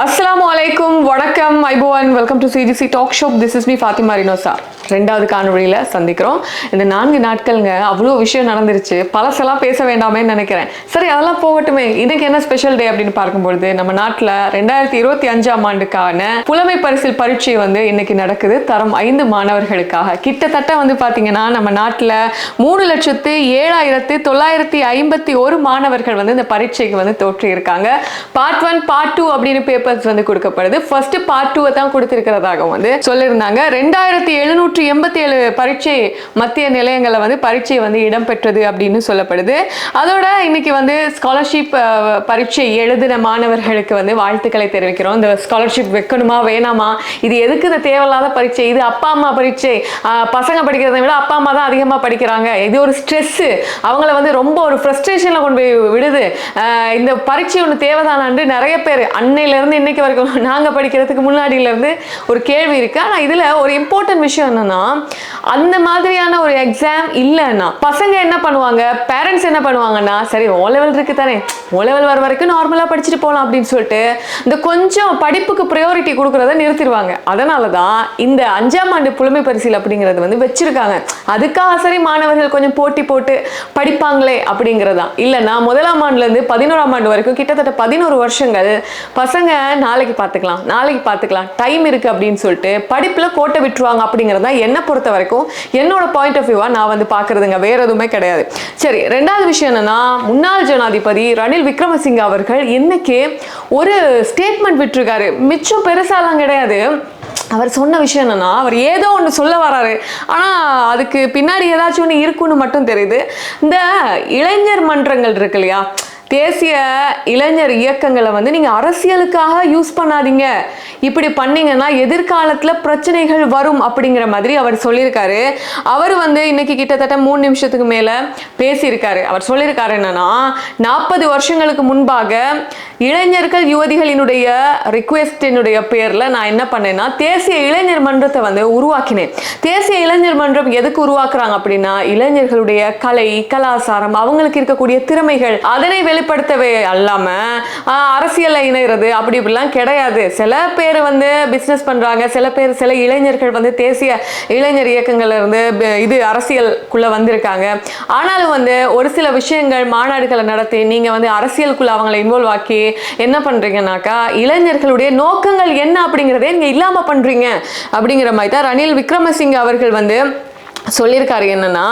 அஸ்லாம் அலைக்கும் வணக்கம் ஐபோவன் welcome to CGC talk show this is me Fathima Rinosa ரெண்டாவது காணொலியில் சந்திக்கிறோம். இந்த நான்கு நாட்கள்ங்க அவ்வளோ விஷயம் நடந்துருச்சு. பழசெல்லாம் பேச வேண்டாமேன்னு நினைக்கிறேன். சரி அதெல்லாம் போகட்டுமே. இன்னைக்கு என்ன ஸ்பெஷல் டே அப்படின்னு பார்க்கும்பொழுது நம்ம நாட்டில் ரெண்டாயிரத்தி இருபத்தி அஞ்சாம் ஆண்டுக்கான புலமை பரிசில் பரீட்சை வந்து இன்னைக்கு நடக்குது. தரம் ஐந்து மாணவர்களுக்காக. கிட்டத்தட்ட வந்து பார்த்தீங்கன்னா நம்ம நாட்டில் மூணு லட்சத்து ஏழாயிரத்து தொள்ளாயிரத்தி ஐம்பத்தி ஒரு மாணவர்கள் வந்து இந்த பரீட்சைக்கு வந்து தோற்றியிருக்காங்க பார்ட் ஒன் பார்ட் டூ அப்படின்னு பேப்பர்ஸ் வந்து கொடுக்கப்படுது. ஃபர்ஸ்ட் பார்ட் டூவை தான் கொடுத்திருக்கிறதாக வந்து சொல்லியிருந்தாங்க. ரெண்டாயிரத்தி எழுநூற்றி எண்பத்தி ஏழு பரீட்சை மத்திய நிலையங்களில் வந்து பரீட்சை வந்து இடம்பெற்றது அப்படின்னு சொல்லப்படுது. அதோட இன்னைக்கு வந்து ஸ்காலர்ஷிப் பரீட்சை எழுதின மாணவர்களுக்கு வந்து வாழ்த்துக்களை தெரிவிக்கிறோம். இந்த ஸ்காலர்ஷிப் வைக்கணுமா வேணாமா? இது எதுக்கு இந்த தேவையில்லாத பரீட்சை? இது அப்பா அம்மா பரீட்சை? பசங்க படிக்கிறதை விட அப்பா அம்மா தான் அதிகமாக படிக்கிறாங்க. இது ஒரு ஸ்ட்ரெஸ்ஸு அவங்கள வந்து ரொம்ப ஒரு ஃப்ரஸ்ட்ரேஷனில் கொண்டு போய் விடுது. இந்த பரீட்சை ஒன்று தேவைதானான்னு நிறைய பேர் அன்னையிலேருந்து இன்னைக்கு வரைக்கும் நாங்கள் படிக்கிறதுக்கு முன்னாடியிலேருந்து ஒரு கேள்வி இருக்கு. ஆனால் இதில் ஒரு இம்பார்ட்டன்ட் விஷயம் என்னென்னா அந்த மாதிரியான ஒரு எக்ஸாம் இல்லைன்னா பசங்க என்ன பண்ணுவாங்க? பேரண்ட்ஸ் என்ன பண்ணுவாங்கன்னா சரி ஓ லெவல் இருக்கு தானே. ஓ லெவல் வர வரைக்கும் நார்மலாக படிச்சுட்டு போகலாம் அப்படின்னு சொல்லிட்டு இந்த கொஞ்சம் படிப்புக்கு ப்ரையாரிட்டி கொடுக்குறத நிறுத்திடுவாங்க. அதனால தான் இந்த அஞ்சாம் ஆண்டு புலமை பரிசில் அப்படிங்கிறது வந்து வச்சிருக்காங்க. அதுக்காக சரி மாணவர்கள் கொஞ்சம் போட்டி போட்டு படிப்பாங்களே அப்படிங்கிறதான். இல்லைன்னா முதலாம் ஆண்டுலேருந்து பதினோராம் ஆண்டு வரைக்கும் கிட்டத்தட்ட பதினோரு வருஷங்கள் பசங்க நாளைக்கு பார்த்துக்கலாம் நாளைக்கு பார்த்துக்கலாம் டைம் இருக்குது அப்படின்னு சொல்லிட்டு படிப்பில் கோட்டை விட்டுருவாங்க அப்படிங்கிறது தான் என்னை பொறுத்த வரைக்கும் என்னோட பாயிண்ட் ஆஃப் வியூவாக நான் வந்து பார்க்குறதுங்க வேறு எதுவுமே கிடையாது. சரி ரெண்டாவது விஷயம் என்னன்னா முன்னாள் ஜனாதிபதி ரணில் விக்ரமசிங்க அவர்கள் இன்னைக்கு ஒரு ஸ்டேட்மெண்ட் விட்டுருக்காரு. மிச்சம் பெருசாலாம் கிடையாது. அவர் சொன்ன விஷயம் என்னன்னா அவர் ஏதோ ஒன்று சொல்ல வராரு. ஆனால் அதுக்கு பின்னாடி ஏதாச்சும் ஒன்று இருக்குன்னு மட்டும் தெரியுது. இந்த இளைஞர் மன்றங்கள் இருக்கு இல்லையா? தேசிய இளைஞர் இயக்கங்களை வந்து நீங்கள் அரசியலுக்காக யூஸ் பண்ணாதீங்க. இப்படி பண்ணீங்கன்னா எதிர்காலத்தில் பிரச்சனைகள் வரும் அப்படிங்கிற மாதிரி அவர் சொல்லியிருக்காரு. அவர் வந்து இன்னைக்கு கிட்டத்தட்ட மூணு நிமிஷத்துக்கு மேலே பேசியிருக்காரு. அவர் சொல்லியிருக்காரு என்னன்னா நாற்பது வருஷங்களுக்கு முன்பாக இளைஞர்கள் யுவதிகளினுடைய ரிக்வெஸ்டினுடைய பேரில் நான் என்ன பண்ணேன்னா தேசிய இளைஞர் மன்றத்தை வந்து உருவாக்கினேன். தேசிய இளைஞர் மன்றம் எதுக்கு உருவாக்குறாங்க அப்படின்னா இளைஞர்களுடைய கலை கலாச்சாரம் அவங்களுக்கு இருக்கக்கூடிய திறமைகள் அதனை வெளிப்படுத்தவே அல்லாமல் அரசியலில் இணைகிறது அப்படி இப்படிலாம் கிடையாது. சில பேர் வந்து பிஸ்னஸ் பண்ணுறாங்க சில பேர் சில இளைஞர்கள் வந்து தேசிய இளைஞர் இயக்கங்கள்லேருந்து இது அரசியலுக்குள்ளே வந்திருக்காங்க. ஆனாலும் வந்து ஒரு சில விஷயங்கள் மாநாடுகளை நடத்தி நீங்கள் வந்து அரசியலுக்குள்ளே அவங்களை இன்வால்வ் ஆக்கி என்ன பண்ணுறீங்கனாக்கா இளைஞர்களுடைய நோக்கங்கள் என்ன அப்படிங்கிறதே நீங்கள் இல்லாமல் பண்ணுறீங்க அப்படிங்கிற மாதிரி தான் ரணில் விக்ரமசிங்க அவர்கள் வந்து சொல்லியிருக்காரு என்னன்னா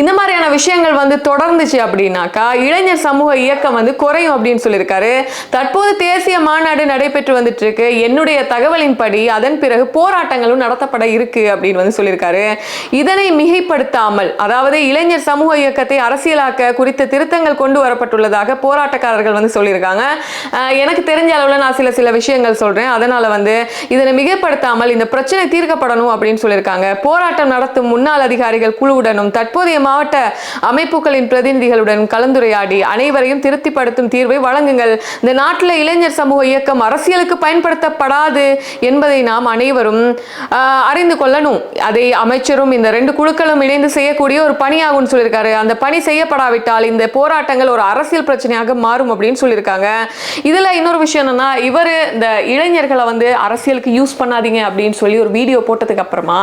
இந்த மாதிரியான விஷயங்கள் வந்து தொடர்ந்துச்சு அப்படின்னாக்கா இளைஞர் சமூக இயக்கம் வந்து குறையும் அப்படின்னு சொல்லியிருக்காரு. தற்போது தேசிய மாநாடு நடைபெற்று வந்துட்டு இருக்கு என்னுடைய தகவலின்படி அதன் பிறகு போராட்டங்களும் நடத்தப்பட இருக்கு அப்படின்னு வந்து சொல்லியிருக்காரு. இதனை மிகைப்படுத்தாமல் அதாவது இளைஞர் சமூக இயக்கத்தை அரசியலாக்க குறித்த திருத்தங்கள் கொண்டு வரப்பட்டுள்ளதாக போராட்டக்காரர்கள் வந்து சொல்லியிருக்காங்க. எனக்கு தெரிஞ்ச அளவில் நான் சில சில விஷயங்கள் சொல்றேன். அதனால வந்து இதனை மிகைப்படுத்தாமல் இந்த பிரச்சனை தீர்க்கப்படணும் அப்படின்னு சொல்லியிருக்காங்க. போராட்டம் நடத்தும் முன்னாள் அதிகாரிகள் குழுவுடனும் தற்போதைய மாவட்ட அமைப்புகளின் பிரதிநிதிகளுடன் கலந்துரையாடி அனைவரையும் திருப்திப்படுத்தும் தீர்வை வழங்குங்கள். இந்த நாட்டில் இளைஞர் சமூக இயக்கம் அரசியலுக்கு பயன்படுத்தப்படாது என்பதை நாம் அனைவரும் அறிந்து கொள்ளணும். அதை அமைச்சரும் இந்த ரெண்டு குழுக்களும் இணைந்து செய்யக்கூடிய ஒரு பணியாகும்னு சொல்லியிருக்காரு. அந்த பணி செய்யப்படாவிட்டால் இந்த போராட்டங்கள் ஒரு அரசியல் பிரச்சனையாக மாறும் அப்படின்னு சொல்லியிருக்காங்க. இதுல இன்னொரு விஷயம் என்னன்னா இவர் இந்த இளைஞர்களை வந்து அரசியலுக்கு யூஸ் பண்ணாதீங்க அப்படின்னு சொல்லி ஒரு வீடியோ போட்டதுக்கு அப்புறமா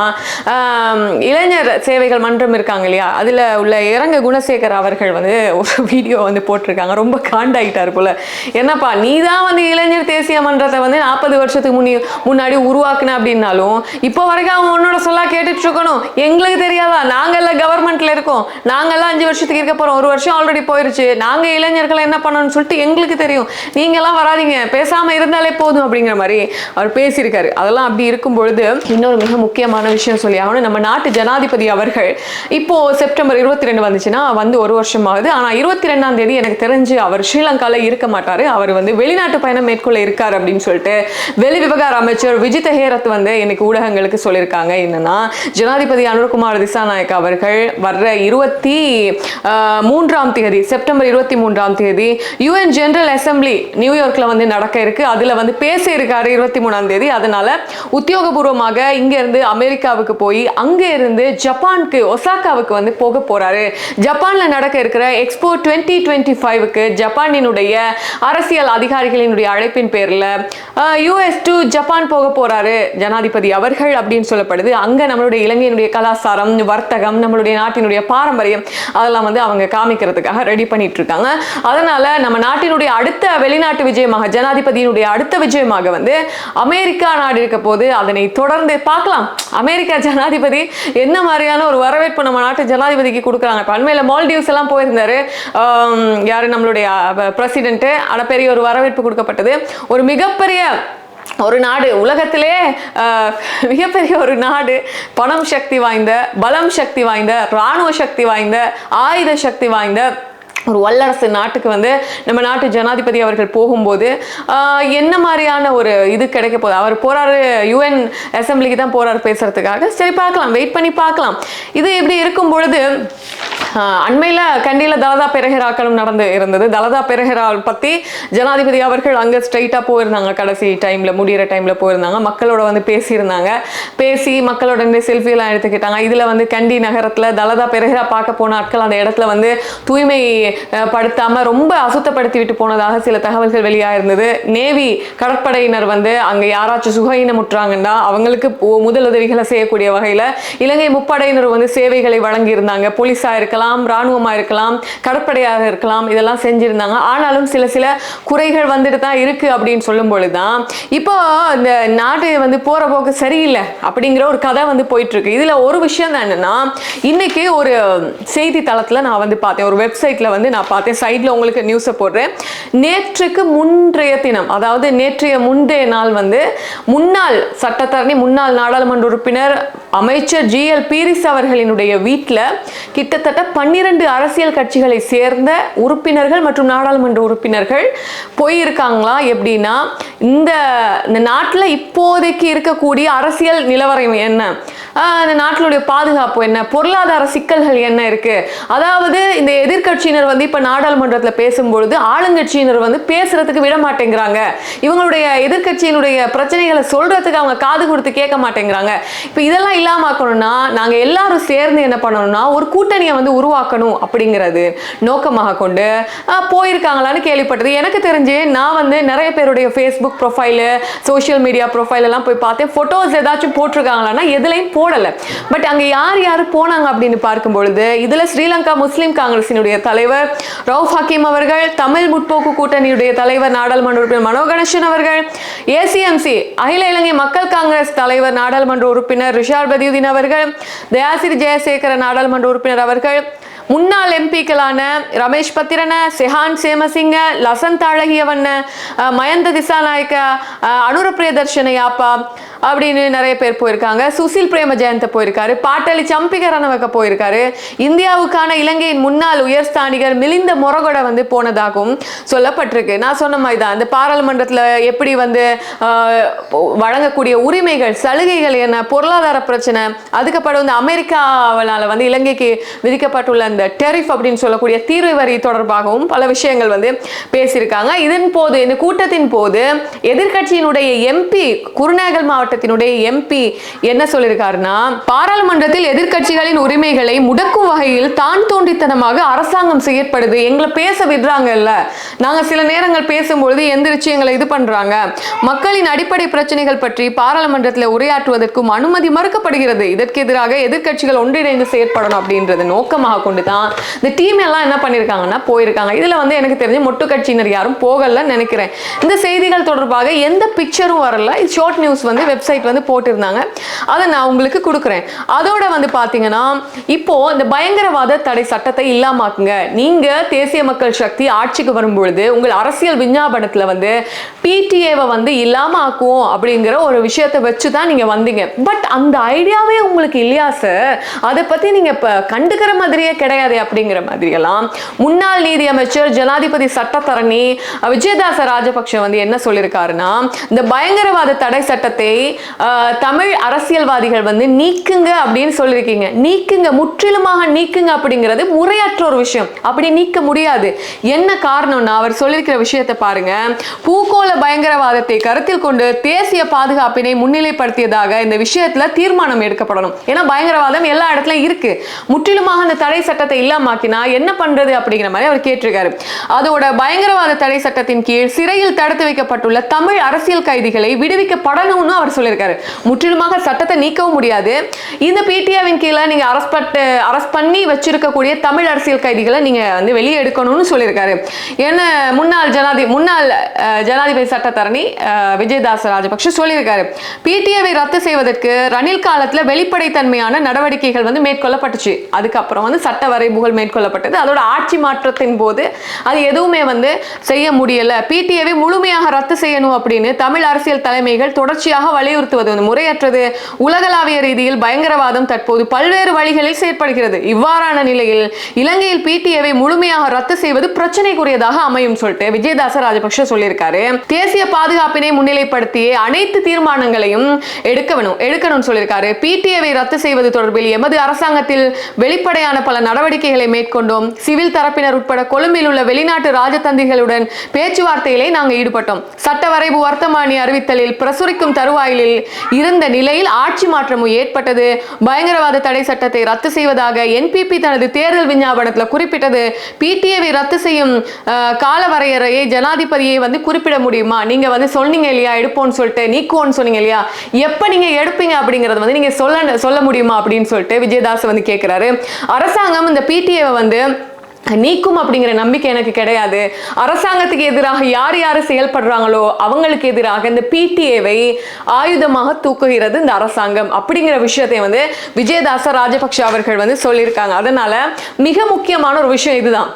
இளைஞர் சேவைகள் மன்றம் இருக்காங்க இல்லையா? அதில் உள்ள இறங்க குணசேகர் அவர்கள் வந்து ஒரு வீடியோ வந்து போட்டிருக்காங்க. ரொம்ப காண்டாயிட்டார் போல. என்னப்பா நீ தான் வந்து இளைஞர் தேசிய மன்றத்தை வந்து நாற்பது வருஷத்துக்கு முன்னி முன்னாடி உருவாக்குன அப்படின்னாலும் இப்போ வரைக்கும் அவன் உன்னோட சொல்லா கேட்டுட்டு இருக்கணும் எங்களுக்கு தெரியாதா? நாங்கள்லாம் கவர்மெண்ட்ல இருக்கோம். நாங்கெல்லாம் அஞ்சு வருஷத்துக்கு இருக்க போகிறோம் ஒரு வருஷம் ஆல்ரெடி போயிருச்சு. நாங்கள் இளைஞர்களை என்ன பண்ணணும்னு சொல்லிட்டு எங்களுக்கு தெரியும். நீங்களாம் வராதீங்க. பேசாமல் இருந்தாலே போதும் அப்படிங்கிற மாதிரி அவர் பேசியிருக்காரு. அதெல்லாம் அப்படி இருக்கும் பொழுது இன்னொரு மிக முக்கியமான விஷயம் சொல்லி ஆகணும். நம்ம நாட்டு ஜனாதிபதி அவர்கள். இப்போ செப்டம்பர் இருபத்தி ரெண்டு வந்துச்சுன்னா வந்து ஒரு வருஷம் ஆகுது ஆனா இருபத்தி ரெண்டாம் தேதி எனக்கு தெரிஞ்சு அவர் ஸ்ரீலங்கால இருக்க மாட்டாரு. அவர் வந்து வெளிநாட்டு பயணம் மேற்கொள்ள இருக்கார் அப்படின்னு சொல்லிட்டு வெளி விவகார அமைச்சர் விஜித ஹேரத் வந்து இன்னைக்கு ஊடகங்களுக்கு சொல்லியிருக்காங்க. என்னன்னா ஜனாதிபதி அனுர்குமார் திசாநாயக் அவர்கள் வர்ற இருபத்தி ஆஹ், மூன்றாம் தேதி செப்டம்பர் இருபத்தி மூன்றாம் தேதி யுஎன் ஜெனரல் அசம்பிளி நியூயார்க்ல வந்து நடக்க இருக்கு. அதுல வந்து பேச இருக்காரு இருபத்தி மூணாம் தேதி. அதனால உத்தியோகபூர்வமாக இங்க இருந்து அமெரிக்காவுக்கு போய் அங்க இருந்து ஜப்பான் ஜப்பானுக்கு ஒசாக்காவுக்கு வந்து போக போறாரு. ஜப்பான்ல நடக்க இருக்கிற எக்ஸ்போ டுவெண்ட்டி டுவெண்ட்டி ஃபைவுக்கு ஜப்பானினுடைய அரசியல் அதிகாரிகளினுடைய அழைப்பின் பேரில் யூஎஸ் டு ஜப்பான் போக போறாரு. ஜனாதிபதி அவர்கள் அப்படின்னு சொல்லப்படுது. அங்க நம்மளுடைய இலங்கையினுடைய கலாச்சாரம் வர்த்தகம் நம்மளுடைய நாட்டினுடைய பாரம்பரியம் அதெல்லாம் வந்து அவங்க காமிக்கிறதுக்காக ரெடி பண்ணிட்டு இருக்காங்க. அதனால நம்ம நாட்டினுடைய அடுத்த வெளிநாட்டு விஜயமாக ஜனாதிபதியினுடைய அடுத்த விஜயமாக வந்து அமெரிக்கா நாடு இருக்க போது அதனை தொடர்ந்து பார்க்கலாம். அமெரிக்கா ஜனாதிபதி என்ன மாதிரி மாதிரியான ஒரு வரவேற்பு நம்ம நாட்டு ஜனாதிபதிக்கு கொடுக்குறாங்க. இப்போ அண்மையில் மால்டீவ்ஸ் எல்லாம் போயிருந்தாரு. யாரு நம்மளுடைய பிரசிடென்ட்டு ஆனால் பெரிய ஒரு வரவேற்பு கொடுக்கப்பட்டது. ஒரு மிகப்பெரிய ஒரு நாடு உலகத்திலே ஆஹ், மிகப்பெரிய ஒரு நாடு பணம் சக்தி வாய்ந்த பலம் சக்தி வாய்ந்த இராணுவ சக்தி வாய்ந்த ஆயுத சக்தி வாய்ந்த ஒரு வல்லரசு நாட்டுக்கு வந்து நம்ம நாட்டு ஜனாதிபதி அவர்கள் போகும்போது என்ன மாதிரியான ஒரு இது கிடைக்க போகுது? அவர் போறாரு யுஎன் அசம்பிளிக்கு தான் போறாரு பேசுறதுக்காக. சரி பார்க்கலாம். வெயிட் பண்ணி பார்க்கலாம். இது இப்படி இருக்கும் பொழுது அண்மையில் கண்டியில் தலதா பெரஹிராக்களும் நடந்து இருந்தது. தலதா பெரஹிரா பற்றி ஜனாதிபதி அவர்கள் அங்கே ஸ்ட்ரைட்டாக போயிருந்தாங்க. கடைசி டைமில் முடியிற டைமில் போயிருந்தாங்க. மக்களோட வந்து பேசியிருந்தாங்க. பேசி மக்களோட வந்து செல்ஃபி எடுத்துக்கிட்டாங்க. இதில் வந்து கண்டி நகரத்தில் தலதா பெரஹிரா பார்க்க போன ஆட்கள் அந்த இடத்துல வந்து தூய்மை படுத்தாம ரொம்ப அசுத்தப்படுத்தி விட்டு போனதாக சில தகவல்கள் வெளியாயிருந்தது. நேவி கடற்படையினர் வந்து அங்க யாராச்சும் சுகையினமுற்றாங்கன்னா அவங்களுக்கு முதலுதவிகளை செய்யக்கூடிய வகையில இலங்கை முப்படையினர் வந்து சேவைகளை வழங்கி இருந்தாங்க போலீஸா இருக்கலாம் ராணுவமா இருக்கலாம் கடற்படையாக இருக்கலாம் இதெல்லாம் செஞ்சிருந்தாங்க. ஆனாலும் சில சில குறைகள் வந்துட்டு தான் இருக்கு அப்படின்னு சொல்லும் பொழுதுதான் இப்போ இந்த நாடு வந்து போற போக்கு சரியில்லை அப்படிங்கிற ஒரு கதை வந்து போயிட்டு இருக்கு இதுல ஒரு விஷயம் தான் என்னன்னா இன்னைக்கு ஒரு செய்தி தளத்துல நான் வந்து பார்த்தேன். ஒரு வெப்சைட்ல வந்து நான் பார்த்தேன். சைடில் உங்களுக்கு நியூஸை போடுறேன். நேற்றுக்கு முன்றைய தினம் அதாவது நேற்றைய முந்தைய நாள் வந்து முன்னாள் சட்டத்தரணி முன்னாள் நாடாளுமன்ற உறுப்பினர் அமைச்சர் ஜி. எல். பீரிஸ் அவர்களினுடைய வீட்டில் கிட்டத்தட்ட பன்னிரண்டு அரசியல் கட்சிகளை சேர்ந்த உறுப்பினர்கள் மற்றும் நாடாளுமன்ற உறுப்பினர்கள் போயிருக்காங்களா? எப்படின்னா இந்த நாட்டில் இப்போதைக்கு இருக்கக்கூடிய அரசியல் நிலவரம் என்ன? இந்த நாட்டினுடைய பாதுகாப்பு என்ன? பொருளாதார சிக்கல்கள் என்ன இருக்கு? அதாவது இந்த எதிர்கட்சியினர் எதிர்க்கட்சியினர் வந்து இப்ப நாடாளுமன்றத்துல பேசும்பொழுது ஆளுங்கட்சியினர் வந்து பேசுறதுக்கு விட மாட்டேங்கிறாங்க இவங்களுடைய எதிர்க்கட்சியினுடைய பிரச்சனைகளை சொல்றதுக்கு அவங்க காது கொடுத்து கேட்க மாட்டேங்கிறாங்க. இப்ப இதெல்லாம் இல்லாம ஆக்கணும்னா நாங்க எல்லாரும் சேர்ந்து என்ன பண்ணணும்னா ஒரு கூட்டணியை வந்து உருவாக்கணும் அப்படிங்கிறது நோக்கமாக கொண்டு போயிருக்காங்களான்னு கேள்விப்பட்டது. எனக்கு தெரிஞ்சு நான் வந்து நிறைய பேருடைய Facebook profile social media profile எல்லாம் போய் பார்த்தேன். ஃபோட்டோஸ் ஏதாச்சும் போட்டிருக்காங்களான்னா எதுலையும் போடலை. பட் அங்கே யார் யார் போனாங்க அப்படின்னு பார்க்கும் பொழுது இதில் ஸ்ரீலங்கா முஸ்லீம் காங்கிரஸினுடைய தலைவர் ரவுஃப் ஹக்கீம் அவர்கள் தமிழ் முற்போக்கு கூட்டணியுடைய தலைவர் நாடாளுமன்ற உறுப்பினர் மனோ கணேசன் அவர்கள் ஏசிஎம்சி அகில இலங்கை மக்கள் காங்கிரஸ் தலைவர் நாடாளுமன்ற உறுப்பினர் ரிஷால் பதியுதீன் அவர்கள் தயாசிரி ஜெயசேகர நாடாளுமன்ற உறுப்பினர் அவர்கள் முன்னாள் எம்பிக்களான ரமேஷ் பத்திரன செஹான் சேமசிங்க லசந்த் அழகியவண்ண மயந்த திசாநாயக்க அஹ், அனுர யாப்பா அப்படின்னு நிறைய பேர் போயிருக்காங்க. சுசில் பிரேம ஜெயந்த போயிருக்காரு. பாட்டாளி சம்பிகரணவக்க போயிருக்காரு. இந்தியாவுக்கான இலங்கையின் முன்னாள் உயர்ஸ்தானிகர் மிலிந்த மொரகொட வந்து போனதாகவும் சொல்லப்பட்டிருக்கு. நான் சொன்ன மாதிரி தான் இந்த பாராளுமன்றத்தில் எப்படி வந்து வழங்கக்கூடிய உரிமைகள் சலுகைகள் என்ன பொருளாதார பிரச்சனை அதுக்கப்புறம் வந்து அமெரிக்காவனால் வந்து இலங்கைக்கு விதிக்கப்பட்டுள்ள அந்த டெரிஃப் அப்படின்னு சொல்லக்கூடிய தீர்வு வரி தொடர்பாகவும் பல விஷயங்கள் வந்து பேசியிருக்காங்க. இதன் போது இந்த கூட்டத்தின் போது எதிர்க்கட்சியினுடைய எம்பி குருநாகல் மாவட்டத்தினுடைய எம்பி என்ன சொல்லியிருக்காருன்னா பாராளுமன்றத்தில் எதிர்கட்சிகளின் உரிமைகளை முடக்கும் வகையில் தான் தோண்டித்தனமாக அரசாங்கம் செயற்படுது. எங்களை பேச விடுறாங்கல்ல. நாங்க சில நேரங்கள் பேசும்பொழுது எந்திரிச்சு எங்களை இது பண்றாங்க. மக்களின் அடிப்படை பிரச்சனைகள் பற்றி பாராளுமன்றத்தில் உரையாற்றுவதற்கும் அனுமதி மறுக்கப்படுகிறது. இதற்கு எதிராக எதிர்கட்சிகள் ஒன்றிணைந்து செயற்படணும் அப்படின்றது நோக்கமாக கொண்டு தான் இந்த டீம் எல்லாம் என்ன பண்ணியிருக்காங்கன்னா போயிருக்காங்க. இதுல வந்து எனக்கு தெரிஞ்சு மொட்டு கட்சியினர் யாரும் போகலன்னு நினைக்கிறேன். இந்த செய்திகள் தொடர்பாக எந்த பிக்சரும் வரல. ஷார்ட் நியூஸ் வந்து வெப்சைட் வந்து போட்டிருந்தாங்க. அதை நான் உங்களுக்கு கொடுக்குறேன். அதோட வந்து பார்த்தீங்கன்னா இப்போ இந்த பயங்கரவாத தடை சட்டத்தை இல்லாமாக்குங்க. நீங்கள் தேசிய மக்கள் சக்தி ஆட்சிக்கு வரும்பொழுது உங்கள் அரசியல் விஞ்ஞாபனத்தில் வந்து பிடிஏவை வந்து இல்லாம ஆக்குவோம் அப்படிங்கிற ஒரு விஷயத்தை வச்சு தான் நீங்கள் வந்தீங்க. பட் அந்த ஐடியாவே உங்களுக்கு இல்லையா சார் அதை பற்றி நீங்கள் இப்போ கண்டுக்கிற மாதிரியே கிடையாது அப்படிங்கிற மாதிரியெல்லாம் முன்னாள் நீதி அமைச்சர் ஜனாதிபதி சட்டத்தரணி விஜயதாச ராஜபக்ஷ வந்து என்ன சொல்லியிருக்காருன்னா இந்த பயங்கரவாத தடை சட்டத்தை தமிழ் அரசியல்வாதிகள் வந்து நீக்குங்க அப்படின்னு சொல்லியிருக்கீங்க. நீக்குங்க முற்றிலுமாக நீக்குங்க அப்படிங்கிறது முறையற்ற ஒரு விஷயம். அப்படி நீக்க முடியாது. என்ன காரணம்னா அவர் சொல்லியிருக்கிற விஷயத்தை பாருங்க. பூகோள பயங்கரவாதத்தை கருத்தில் கொண்டு தேசிய பாதுகாப்பினை முன்னிலைப்படுத்தியதாக இந்த விஷயத்துல தீர்மானம் எடுக்கப்படணும். ஏன்னா பயங்கரவாதம் எல்லா இடத்துலயும் இருக்கு. முற்றிலுமாக அந்த தடை சட்டத்தை இல்லாமாக்கினா என்ன பண்றது அப்படிங்கிற மாதிரி அவர் கேட்டிருக்காரு. அதோட பயங்கரவாத தடை சட்டத்தின் கீழ் சிறையில் தடுத்து வைக்கப்பட்டுள்ள தமிழ் அரசியல் கைதிகளை விடுவிக்கப்படணும்னு அவர் சொல்லியிருக்காரு. முற்றிலுமாக சட்டத்தை நீக்கவும் முடியாது. இந்த பிடிஆவின் கீழே நீங்கள் அரஸ்ட் பட்டு அரஸ்ட் பண்ணி வச்சிருக்கக்கூடிய தமிழ் அரசியல் கைதிகளை நீங்கள் வந்து வெளியே எடுக்கணும்னு சொல்லியிருக்காரு. என்ன முன்னாள் ஜனாதி முன்னாள் ஜனாதிபதி சட்டத்தரணி விஜயதாஸ் ராஜபக்ஷ சொல்லியிருக்காரு. பிடிஏவை ரத்து செய்வதற்கு ரணில் காலத்தில் வெளிப்படைத்தன்மையான நடவடிக்கைகள் வந்து மேற்கொள்ளப்பட்டுச்சு. அதுக்கப்புறம் வந்து சட்ட வரைபுகள் மேற்கொள்ளப்பட்டது. அதோட ஆட்சி மாற்றத்தின் போது அது எதுவுமே வந்து செய்ய முடியலை. பிடிஏவை முழுமையாக ரத்து செய்யணும் அப்படின்னு தமிழ் அரசியல் தலைமைகள் தொடர்ச்சியாக வழி வலியுறுத்துவது வந்து முறையற்றது உலகளாவிய ரீதியில் பயங்கரவாதம் தற்போது பல்வேறு வழிகளில் செயற்படுகிறது. இவ்வாறான நிலையில் இலங்கையில் பிடிஏவை முழுமையாக ரத்து செய்வது பிரச்சனைக்குரியதாக அமையும் சொல்லிட்டு விஜயதாச ராஜபக்ஷ சொல்லியிருக்காரு. தேசிய பாதுகாப்பினை முன்னிலைப்படுத்திய அனைத்து தீர்மானங்களையும் எடுக்கணும் எடுக்கணும்னு சொல்லியிருக்காரு. பிடிஏவை ரத்து செய்வது தொடர்பில் எமது அரசாங்கத்தில் வெளிப்படையான பல நடவடிக்கைகளை மேற்கொண்டோம். சிவில் தரப்பினர் உட்பட கொழும்பில் உள்ள வெளிநாட்டு ராஜதந்திகளுடன் பேச்சுவார்த்தையிலே நாங்கள் ஈடுபட்டோம். சட்டவரைவு வர்த்தமானி அறிவித்தலில் பிரசுரிக்கும் தருவாயில் அதிகாரத்தில் இருந்த நிலையில் ஆட்சி மாற்றமும் ஏற்பட்டது. பயங்கரவாத தடை சட்டத்தை ரத்து செய்வதாக என்பிபி தனது தேர்தல் விஞ்ஞாபனத்தில் குறிப்பிட்டது. பிடிஏவை ரத்து செய்யும் காலவரையறையை ஜனாதிபதியை வந்து குறிப்பிட முடியுமா? நீங்க வந்து சொன்னீங்க இல்லையா? எடுப்போம்னு சொல்லிட்டு நீக்குவோம்னு சொன்னீங்க இல்லையா? எப்போ நீங்க எடுப்பீங்க அப்படிங்கறது வந்து நீங்க சொல்ல சொல்ல முடியுமா அப்படின்னு சொல்லிட்டு விஜயதாஸ் வந்து கேட்கிறாரு அரசாங்கம் இந்த பிடிஏவை வந்து நீக்கும் அப்படிங்கிற நம்பிக்கை எனக்கு கிடையாது. அரசாங்கத்துக்கு எதிராக யார் யார் செயல்படுறாங்களோ அவங்களுக்கு எதிராக இந்த பிடிஏவை ஆயுதமாக தூக்குகிறது இந்த அரசாங்கம். அப்படிங்கிற விஷயத்தை வந்து விஜயதாச ராஜபக்ஷ அவர்கள் வந்து சொல்லியிருக்காங்க. அதனால மிக முக்கியமான ஒரு விஷயம் இதுதான்.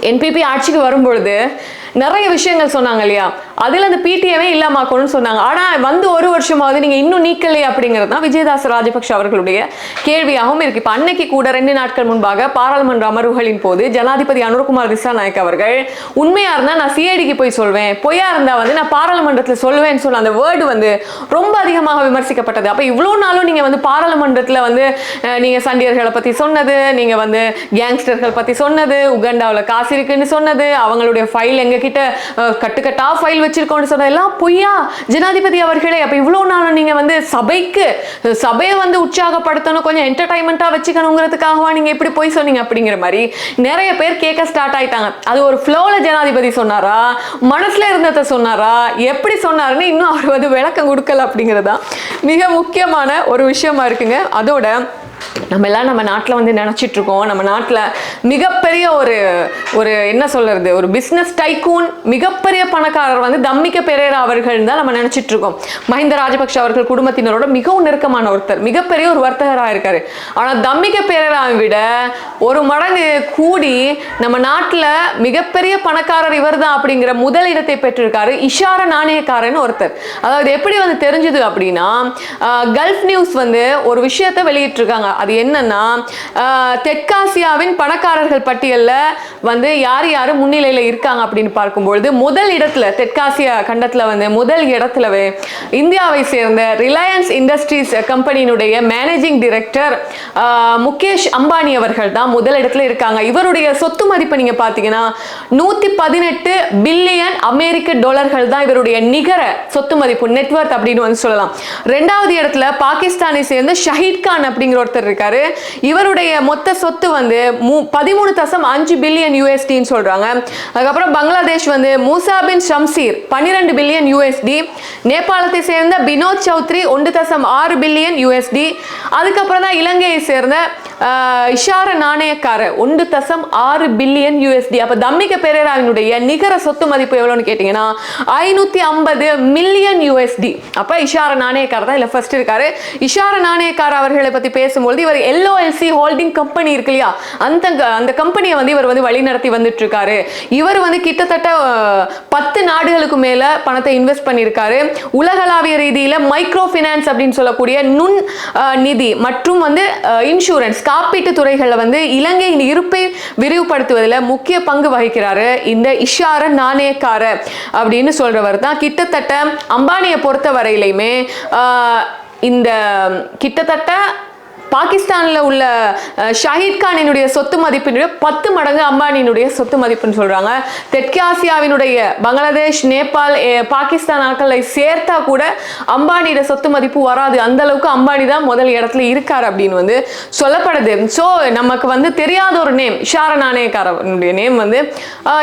என்பிபி ஆட்சிக்கு வரும்பொழுது நிறைய விஷயங்கள் சொன்னாங்க இல்லையா? அதில் அந்த பிடிஏவே இல்லாமாக்கணும்னு சொன்னாங்க. ஆனால் வந்து ஒரு வருஷமாவது நீங்கள் இன்னும் நீக்கலை அப்படிங்கிறது தான் விஜயதாஸ் ராஜபக்ஷ அவர்களுடைய கேள்வியாகவும் இருக்கு. இப்போ அன்னைக்கு கூட ரெண்டு நாட்கள் முன்பாக பாராளுமன்ற அமர்வுகளின் போது ஜனாதிபதி அனுர்குமார் திசாநாயக் அவர்கள் உண்மையாக இருந்தால் நான் சிஐடிக்கு போய் சொல்வேன். பொய்யா இருந்தால் வந்து நான் பாராளுமன்றத்தில் சொல்வேன்னு சொன்ன அந்த வேர்டு வந்து ரொம்ப அதிகமாக விமர்சிக்கப்பட்டது. அப்போ இவ்வளோ நாளும் நீங்கள் வந்து பாராளுமன்றத்தில் வந்து நீங்கள் சண்டியர்களை பற்றி சொன்னது நீங்கள் வந்து கேங்ஸ்டர்கள் பற்றி சொன்னது உகண்டாவில் காசு இருக்குன்னு சொன்னது அவங்களுடைய ஃபைல் எங்ககிட்ட கட்டுக்கட்டா ஃபைல் வச்சிருக்கோம்னு சொன்ன எல்லாம் பொய்யா? ஜனாதிபதி அவர்களே அப்போ இவ்வளோ நாளும் நீங்கள் வந்து சபைக்கு சபையை வந்து உற்சாகப்படுத்தணும் கொஞ்சம் என்டர்டைன்மெண்ட்டாக வச்சுக்கணுங்கிறதுக்காகவா நீங்கள் எப்படி போய் சொன்னீங்க அப்படிங்கிற மாதிரி நிறைய பேர் கேட்க ஸ்டார்ட் ஆயிட்டாங்க. அது ஒரு ஃப்ளோவில் ஜனாதிபதி சொன்னாரா? மனசில் இருந்ததை சொன்னாரா? எப்படி சொன்னாருன்னு இன்னும் அவர் வந்து விளக்கம் கொடுக்கல அப்படிங்கிறதான் மிக முக்கியமான ஒரு விஷயமா இருக்குங்க. அதோட நம்ம எல்லாம் நம்ம நாட்டில் வந்து நினச்சிட்டு இருக்கோம். நம்ம நாட்டில் மிகப்பெரிய ஒரு ஒரு என்ன சொல்கிறது ஒரு பிஸ்னஸ் டைக்கூன் மிகப்பெரிய பணக்காரர் வந்து தம்மிக்க பெரேரா அவர்கள் தான் நம்ம நினச்சிட்ருக்கோம் மஹிந்த ராஜபக்ஷ அவர்கள் குடும்பத்தினரோட மிகவும் நெருக்கமான ஒருத்தர் மிகப்பெரிய ஒரு வர்த்தகராக இருக்கார். ஆனால் தம்மிக்க பேரராவை விட ஒரு மடங்கு கூடி நம்ம நாட்டில் மிகப்பெரிய பணக்காரர் இவர் தான் அப்படிங்கிற முதல் இடத்தை பெற்றிருக்காரு இஷார நாணயக்காரன் ஒருத்தர். அதாவது எப்படி வந்து தெரிஞ்சுது அப்படின்னா கல்ஃப் நியூஸ் வந்து ஒரு விஷயத்தை வெளியிட்டிருக்காங்க. அது என்னன்னா தெற்காசியாவின் பணக்காரர்கள் பட்டியலில் வந்து யார் யார் முன்னிலையில் இருக்காங்க அப்படின்னு பார்க்கும்பொழுது முதல் இடத்துல தெற்காசியா கண்டத்தில் வந்து முதல் இடத்துல இந்தியாவை சேர்ந்த ரிலையன்ஸ் இண்டஸ்ட்ரீஸ் கம்பெனியினுடைய மேனேஜிங் டிரெக்டர் முகேஷ் அம்பானி அவர்கள் தான் முதல் இடத்துல இருக்காங்க. இவருடைய சொத்து மதிப்பு நீங்கள் பார்த்தீங்கன்னா நூற்றி பதினெட்டு பில்லியன் அமெரிக்க டாலர்கள் தான் இவருடைய நிகர சொத்து மதிப்பு நெட்ஒர்க் அப்படின்னு வந்து சொல்லலாம். ரெண்டாவது இடத்துல பாகிஸ்தானை சேர்ந்த ஷஹீத் கான் அப்படிங்கிற ஒருத்தர் இருக்கார். பண்ணியிருக்காரு இவருடைய மொத்த சொத்து வந்து பதிமூணு தசம் அஞ்சு பில்லியன் யூஎஸ்டின்னு சொல்றாங்க. அதுக்கப்புறம் பங்களாதேஷ் வந்து மூசா ஷம்சீர் பன்னிரெண்டு பில்லியன் யூஎஸ்டி நேபாளத்தை சேர்ந்த வினோத் சௌத்ரி ஒன்று தசம் ஆறு பில்லியன் யூஎஸ்டி அதுக்கப்புறம் தான் இலங்கையை சேர்ந்த இஷார நாணயக்கார ஒன்று தசம் ஆறு பில்லியன் யூஎஸ்டி அப்போ தம்மிக பெரேராவினுடைய நிகர சொத்து மதிப்பு எவ்வளோன்னு கேட்டிங்கன்னா ஐநூற்றி ஐம்பது மில்லியன் யூஎஸ்டி அப்போ இஷார நாணயக்கார தான் இல்லை ஃபர்ஸ்ட் இருக்காரு. இஷார நாணயக்கார அவர்களை பற்றி பேசும்பொழுது இவர் ஒரு எல்ஓஎல்சி ஹோல்டிங் கம்பெனி இருக்கு இல்லையா? அந்த அந்த கம்பெனியை வந்து இவர் வந்து வழிநடத்தி வந்துட்டு இருக்காரு இவர் வந்து கிட்டத்தட்ட பத்து நாடுகளுக்கு மேல பணத்தை இன்வெஸ்ட் பண்ணியிருக்காரு உலகளாவிய ரீதியில மைக்ரோ ஃபினான்ஸ் அப்படின்னு சொல்லக்கூடிய நுண் நிதி மற்றும் வந்து இன்சூரன்ஸ் காப்பீட்டு துறைகளில் வந்து இலங்கையின் இருப்பை விரிவுபடுத்துவதில் முக்கிய பங்கு வகிக்கிறாரு. இந்த இஷார நாணயக்கார அப்படின்னு சொல்றவர் தான். கிட்டத்தட்ட அம்பானியை பொறுத்த வரையிலையுமே இந்த கிட்டத்தட்ட பாகிஸ்தானில் உள்ள அஹ், ஷாஹித் கானினுடைய சொத்து மதிப்பினுடைய பத்து மடங்கு அம்பானியினுடைய சொத்து மதிப்புன்னு சொல்றாங்க. தெற்காசியாவினுடைய பங்களாதேஷ் நேபாள் பாகிஸ்தான் நாட்களை சேர்த்தா கூட அம்பானியோட சொத்து மதிப்பு வராது. அந்த அளவுக்கு அம்பானி தான் முதல் இடத்துல இருக்கார் அப்படின்னு வந்து சொல்லப்படுது. ஸோ நமக்கு வந்து தெரியாத ஒரு நேம் ஷார நாணயக்காரனுடைய நேம் வந்து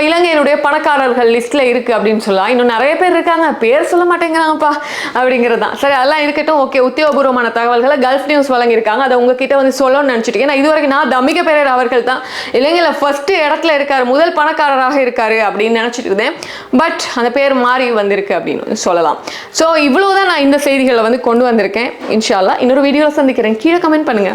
இலங்கையினுடைய பணக்காரர்கள் லிஸ்ட்ல இருக்கு அப்படின்னு சொல்லலாம். இன்னும் நிறைய பேர் இருக்காங்க. பேர் சொல்ல மாட்டேங்கிறாங்கப்பா அப்படிங்கிறது தான் சரி அதெல்லாம் இருக்கட்டும். ஓகே உத்தியோகபூர்வமான தகவல்களை கல்ஃப் நியூஸ் வழங்கியிருக்காங்க. அதை உங்ககிட்ட வந்து சொல்லணும்னு நினச்சிட்டு ஏன்னா இது வரைக்கும் நான் தமிக பெரியர் அவர்கள் தான் இலங்கையில் ஃபர்ஸ்ட் இடத்துல இருக்காரு முதல் பணக்காரராக இருக்காரு அப்படின்னு நினச்சிட்டு இருந்தேன். பட் அந்த பேர் மாறி வந்திருக்கு அப்படின்னு சொல்லலாம். ஸோ இவ்வளவுதான் நான் இந்த செய்திகளை வந்து கொண்டு வந்திருக்கேன். இன்ஷால்லா இன்னொரு வீடியோவில் சந்திக்கிறேன். கீழே கமெண்ட் பண்ணுங்க.